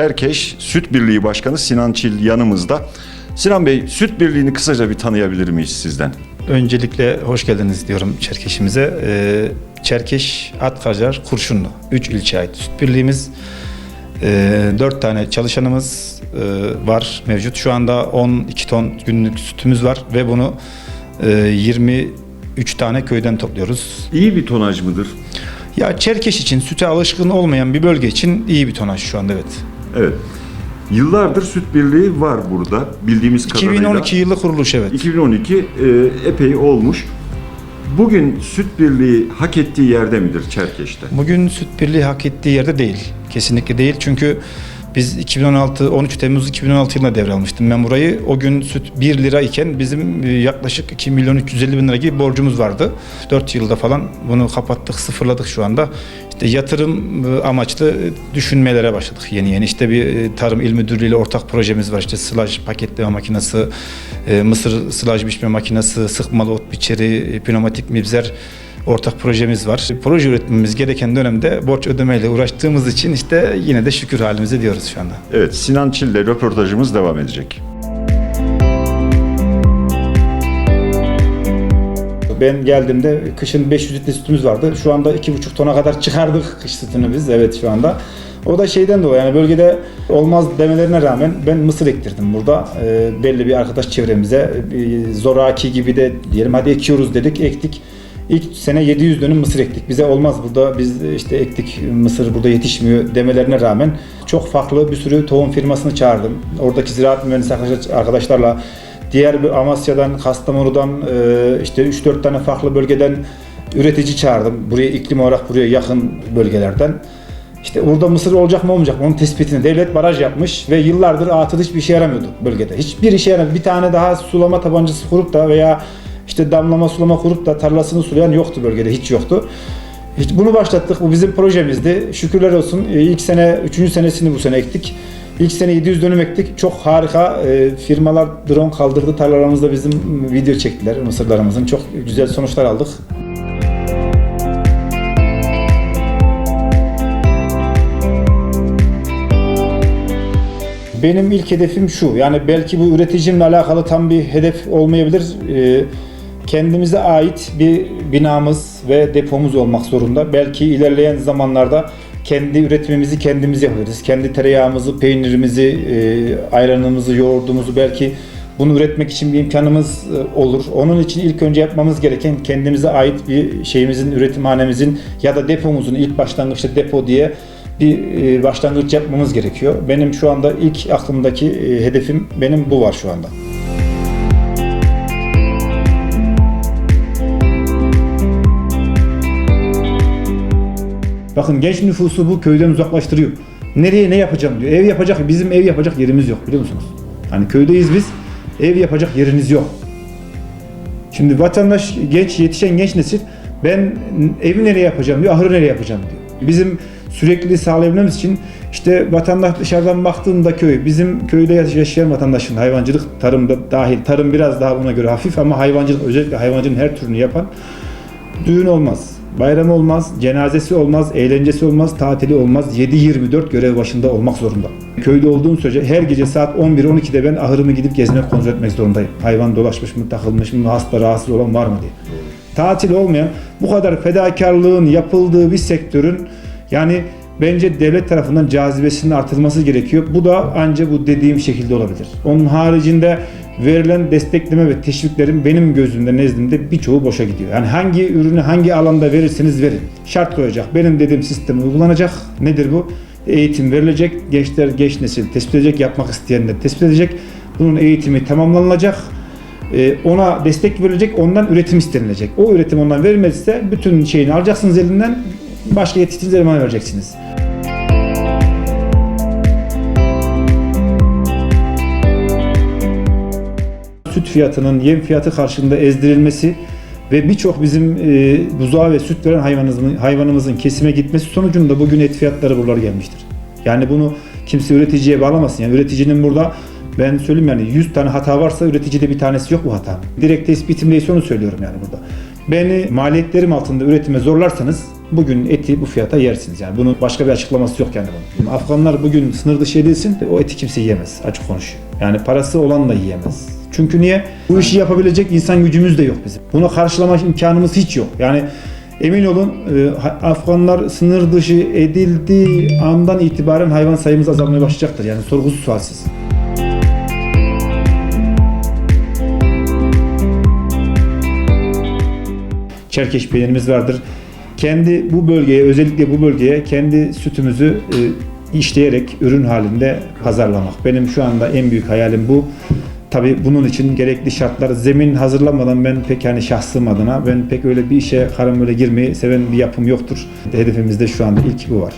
Çerkeş Süt Birliği Başkanı Sinan Çil yanımızda. Sinan Bey, Süt Birliği'ni kısaca bir tanıyabilir miyiz sizden? Öncelikle hoş geldiniz diyorum Çerkeş'imize. Ee, Çerkeş, Atkacar, Kurşunlu. Üç ilçe ait süt birliğimiz. Ee, dört tane çalışanımız e, var mevcut. Şu anda 12 ton günlük sütümüz var ve bunu e, 23 tane köyden topluyoruz. İyi bir tonaj mıdır? Ya Çerkeş için süte alışkın olmayan bir bölge için iyi bir tonaj şu anda evet. Evet. Yıllardır Süt Birliği var burada bildiğimiz kadarıyla. 2012 yılı kuruluş evet. 2012 e, epey olmuş. Bugün Süt Birliği hak ettiği yerde midir Çerkeş'te? Bugün süt birliği hak ettiği yerde değil. Kesinlikle değil. Çünkü biz 2016 13 Temmuz 2016 yılında devralmıştım ben burayı. O gün süt 1 lira iken bizim e, yaklaşık 2 milyon 350 bin lira gibi borcumuz vardı. 4 yılda falan bunu kapattık, sıfırladık şu anda. İşte yatırım e, amaçlı düşünmelere başladık yeni yeni. İşte bir e, Tarım İl Müdürlüğü ile ortak projemiz var. İşte sılaj paketleme makinesi, e, mısır sılaj biçme makinesi, sıkmalı ot biçeri, e, pneumatik mibzer ortak projemiz var. Proje üretmemiz gereken dönemde borç ödemeyle uğraştığımız için işte yine de şükür halimize diyoruz şu anda. Evet, Sinan Çil'le röportajımız devam edecek. Ben geldiğimde kışın 500 litre sütümüz vardı. Şu anda 2,5 tona kadar çıkardık kış sütünü biz. Evet şu anda. O da şeyden dolayı yani bölgede olmaz demelerine rağmen ben mısır ektirdim burada. Ee, belli bir arkadaş çevremize bir zoraki gibi de diyelim hadi ekiyoruz dedik ektik. İlk sene 700 dönüm mısır ektik. Bize olmaz burada biz işte ektik mısır burada yetişmiyor demelerine rağmen çok farklı bir sürü tohum firmasını çağırdım. Oradaki ziraat mühendisi arkadaş- arkadaşlarla diğer bir Amasya'dan, Kastamonu'dan e, işte 3-4 tane farklı bölgeden üretici çağırdım. Buraya iklim olarak buraya yakın bölgelerden. İşte orada mısır olacak mı olmayacak mı onun tespitini devlet baraj yapmış ve yıllardır atıl hiçbir işe yaramıyordu bölgede. Hiçbir işe yaramıyordu. Bir tane daha sulama tabancası kurup da veya işte damlama sulama kurup da tarlasını sulayan yoktu bölgede hiç yoktu. Hiç bunu başlattık. Bu bizim projemizdi. Şükürler olsun. E, İlk sene, üçüncü senesini bu sene ektik. İlk sene 700 dönüm ektik. Çok harika e, firmalar drone kaldırdı. Tarlalarımızda bizim video çektiler mısırlarımızın. Çok güzel sonuçlar aldık. Benim ilk hedefim şu. Yani belki bu üreticimle alakalı tam bir hedef olmayabilir. Ee, kendimize ait bir binamız ve depomuz olmak zorunda. Belki ilerleyen zamanlarda kendi üretimimizi kendimiz yapabiliriz. Kendi tereyağımızı, peynirimizi, e, ayranımızı, yoğurdumuzu belki bunu üretmek için bir imkanımız e, olur. Onun için ilk önce yapmamız gereken kendimize ait bir şeyimizin, üretimhanemizin ya da depomuzun ilk başlangıçta depo diye bir e, başlangıç yapmamız gerekiyor. Benim şu anda ilk aklımdaki hedefim benim bu var şu anda. Bakın genç nüfusu bu köyden uzaklaştırıyor. Nereye ne yapacağım diyor. Ev yapacak, bizim ev yapacak yerimiz yok biliyor musunuz? Hani köydeyiz biz, ev yapacak yeriniz yok. Şimdi vatandaş, genç, yetişen genç nesil ben evi nereye yapacağım diyor, ahırı nereye yapacağım diyor. Bizim sürekli sağlayabilmemiz için işte vatandaş dışarıdan baktığında köy, bizim köyde yaşayan vatandaşın hayvancılık, tarımda dahil, tarım biraz daha buna göre hafif ama hayvancılık, özellikle hayvancının her türünü yapan düğün olmaz, bayram olmaz, cenazesi olmaz, eğlencesi olmaz, tatili olmaz. 7-24 görev başında olmak zorunda. Köyde olduğum sürece her gece saat 11-12'de ben ahırımı gidip gezmek, kontrol etmek zorundayım. Hayvan dolaşmış mı, takılmış mı, hasta, rahatsız olan var mı diye. Tatil olmayan, bu kadar fedakarlığın yapıldığı bir sektörün yani bence devlet tarafından cazibesinin artırılması gerekiyor. Bu da ancak bu dediğim şekilde olabilir. Onun haricinde verilen destekleme ve teşviklerin benim gözümde, nezdimde birçoğu boşa gidiyor. Yani hangi ürünü hangi alanda verirseniz verin. Şart koyacak. Benim dediğim sistem uygulanacak. Nedir bu? Eğitim verilecek. Gençler, genç nesil tespit edecek. Yapmak isteyenler tespit edecek. Bunun eğitimi tamamlanacak. Ee, ona destek verilecek, ondan üretim istenilecek. O üretim ondan verilmezse bütün şeyini alacaksınız elinden, başka yetiştirdiğiniz elemana vereceksiniz. Süt fiyatının yem fiyatı karşılığında ezdirilmesi ve birçok bizim e, buzağı ve süt veren hayvanımızın, hayvanımızın kesime gitmesi sonucunda bugün et fiyatları buralara gelmiştir. Yani bunu kimse üreticiye bağlamasın. Yani üreticinin burada ben söyleyeyim yani 100 tane hata varsa üreticide bir tanesi yok bu hata. Direkt tespitimdeyse onu söylüyorum yani burada. Beni maliyetlerim altında üretime zorlarsanız bugün eti bu fiyata yersiniz. Yani bunun başka bir açıklaması yok yani bunun. Afganlar bugün sınır dışı edilsin o eti kimse yiyemez. Açık konuşuyor. Yani parası olan da yiyemez. Çünkü niye? Bu işi yapabilecek insan gücümüz de yok bizim. Buna karşılama imkanımız hiç yok. Yani emin olun e, Afganlar sınır dışı edildiği andan itibaren hayvan sayımız azalmaya başlayacaktır. Yani sorgusuz sualsiz. Çerkeş peynirimiz vardır. Kendi bu bölgeye, özellikle bu bölgeye kendi sütümüzü e, işleyerek ürün halinde pazarlamak. Benim şu anda en büyük hayalim bu. Tabii bunun için gerekli şartlar, zemin hazırlamadan ben pek hani şahsım adına ben pek öyle bir işe karım öyle girmeyi seven bir yapım yoktur. Hedefimizde şu anda ilk bu var.